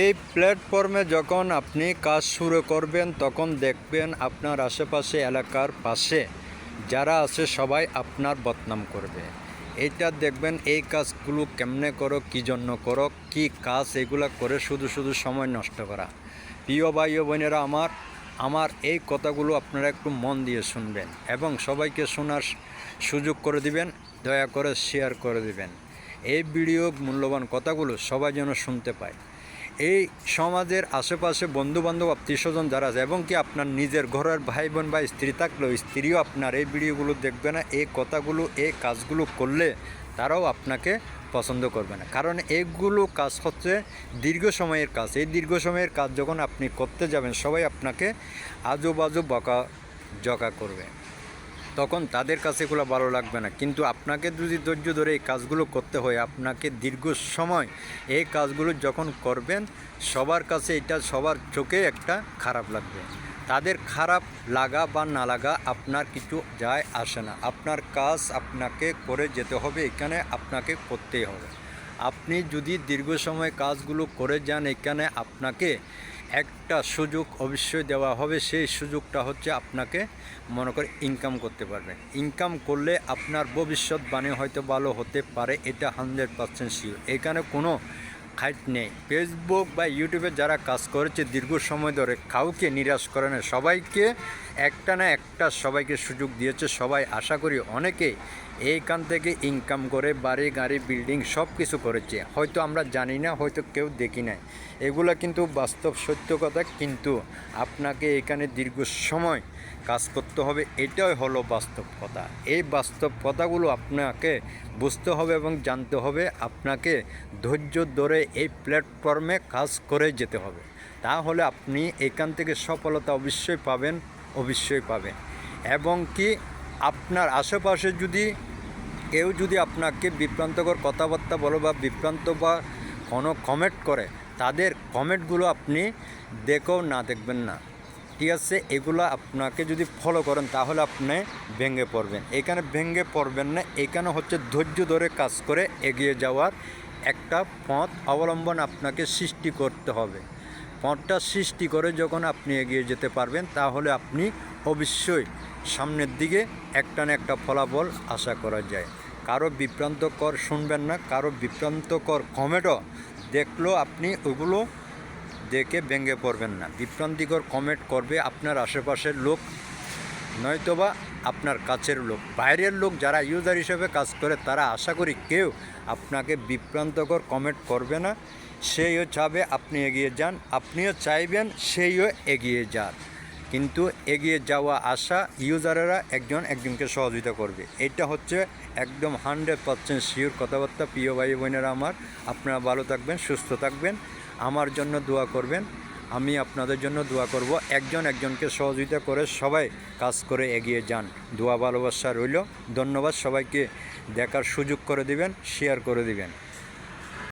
এই প্ল্যাটফর্মে যখন আপনি কাজ শুরু করবেন, তখন দেখবেন আপনার আশেপাশে এলাকার পাশে যারা আছে সবাই আপনার বদনাম করবে। এইটা দেখবেন এই কাজগুলো কেমনে করো, কী জন্য করো, কী কাজ এগুলো করে শুধু শুধু সময় নষ্ট করা। প্রিয় ভাই বোনেরা আমার আমার এই কথাগুলো আপনারা একটু মন দিয়ে শুনবেন এবং সবাইকে শোনার সুযোগ করে দিবেন, দয়া করে শেয়ার করে দিবেন। এই ভিডিও মূল্যবান কথাগুলো সবাই যেন শুনতে পায়। এই সমাজের আশেপাশে বন্ধুবান্ধব আত্মীয় স্বজন যারা আছে, এবং কি আপনার নিজের ঘরের ভাই বোন বা স্ত্রী থাকলেও স্ত্রীও আপনার এই ভিডিওগুলো দেখবে না, এই কথাগুলো, এই কাজগুলো করলে তারাও আপনাকে পছন্দ করবে না। কারণ এইগুলো কাজ হচ্ছে দীর্ঘ সময়ের কাজ। এই দীর্ঘ সময়ের কাজ যখন আপনি করতে যাবেন, সবাই আপনাকে আজু বাজু বকা জকা করবে। তখন তাদের কাছে এগুলো ভালো লাগবে না। কিন্তু আপনাকে যদি ধৈর্য ধরে এই কাজগুলো করতে হয়, আপনাকে দীর্ঘ সময় এই কাজগুলো যখন করবেন, সবার কাছে এটা সবার চোখে একটা খারাপ লাগবে। তাদের খারাপ লাগা বা না লাগা আপনার কিছু যায় আসে না। আপনার কাজ আপনাকে করে যেতে হবে, এখানে আপনাকে করতেই হবে। আপনি যদি দীর্ঘ সময় কাজগুলো করে যান, এখানে আপনাকে একটা সুযোগ অবশ্যই দেওয়া হবে। সেই সুযোগটা হচ্ছে আপনাকে মনে করে ইনকাম করতে পারবেন ইনকাম করলে আপনার ভবিষ্যৎবাণী হয়তো ভালো হতে পারে, এটা হান্ড্রেড পারসেন্ট শিওর এখানে কোনো খাইট নেই। ফেসবুক বা ইউটিউবে যারা কাজ করেছে দীর্ঘ সময় ধরে, কাউকে নিরাশ করে না। সবাইকে একটা না একটা সবাইকে সুযোগ দিয়েছে। সবাই আশা করি অনেকে এইখান থেকে ইনকাম করে, বাড়ি, গাড়ি বিল্ডিং সব কিছু করেছে। হয়তো আমরা জানি না, হয়তো কেউ দেখি নাই। এগুলো কিন্তু বাস্তব সত্য কথা, কিন্তু আপনাকে এখানে দীর্ঘ সময় কাজ করতে হবে। এটাই হলো বাস্তব কথা। এই বাস্তব কথাগুলো আপনাকে বুঝতে হবে এবং জানতে হবে। আপনাকে ধৈর্য ধরে এই প্ল্যাটফর্মে কাজ করে যেতে হবে। তাহলে আপনি এখান থেকে সফলতা অবশ্যই পাবেন অবশ্যই পাবেন। এবং কি আপনার আশেপাশে যদি কেউ যদি আপনাকে বিভ্রান্তকর কথাবার্তা বলো বা বিভ্রান্ত বা কোনো কমেন্ট করে, তাদের কমেন্টগুলো আপনি দেখেও না দেখবেন না। ঠিক আছে? এগুলো আপনাকে যদি ফলো করেন, তাহলে আপনি ভেঙে পড়বেন। এখানে ভেঙে পড়বেন না, এখানে হচ্ছে ধৈর্য ধরে কাজ করে এগিয়ে যাওয়ার একটা পথ অবলম্বন আপনাকে সৃষ্টি করতে হবে। পথটা সৃষ্টি করে যখন আপনি এগিয়ে যেতে পারবেন, তাহলে আপনি অবশ্যই সামনের দিকে একটা না একটা ফলাফল আশা করা যায়। কারও বিভ্রান্তকর শুনবেন না, কারও বিভ্রান্তকর কমেন্টও দেখলেও আপনি, ওগুলো দেখে ভেঙে পড়বেন না। বিভ্রান্তিকর কমেন্ট করবে আপনার আশেপাশের লোক, নয়তোবা আপনার কাছের লোক। বাইরের লোক যারা ইউজার হিসেবে কাজ করে, তারা আশা করি কেউ আপনাকে বিভ্রান্তকর কমেন্ট করবে না। সেইও চাবে আপনি এগিয়ে যান, আপনিও চাইবেন সেইও এগিয়ে যান। কিন্তু এগিয়ে যাওয়া আশা ইউজারেরা একজন একজনকে সহযোগিতা করবে। এটা হচ্ছে একদম হান্ড্রেড পার্সেন্ট শিওর কথাবার্তা। প্রিয় ভাই বোনেরা আমার, আপনারা ভালো থাকবেন, সুস্থ থাকবেন। আমার জন্য দোয়া করবেন। আমি আপনাদের জন্য দোয়া করব। একজন একজনকে সহযোগিতা করে সবাই কাজ করে এগিয়ে যান। দোয়া ভালোবাসা রইল। ধন্যবাদ সবাইকে। দেখার সুযোগ করে দিবেন শেয়ার করে দিবেন।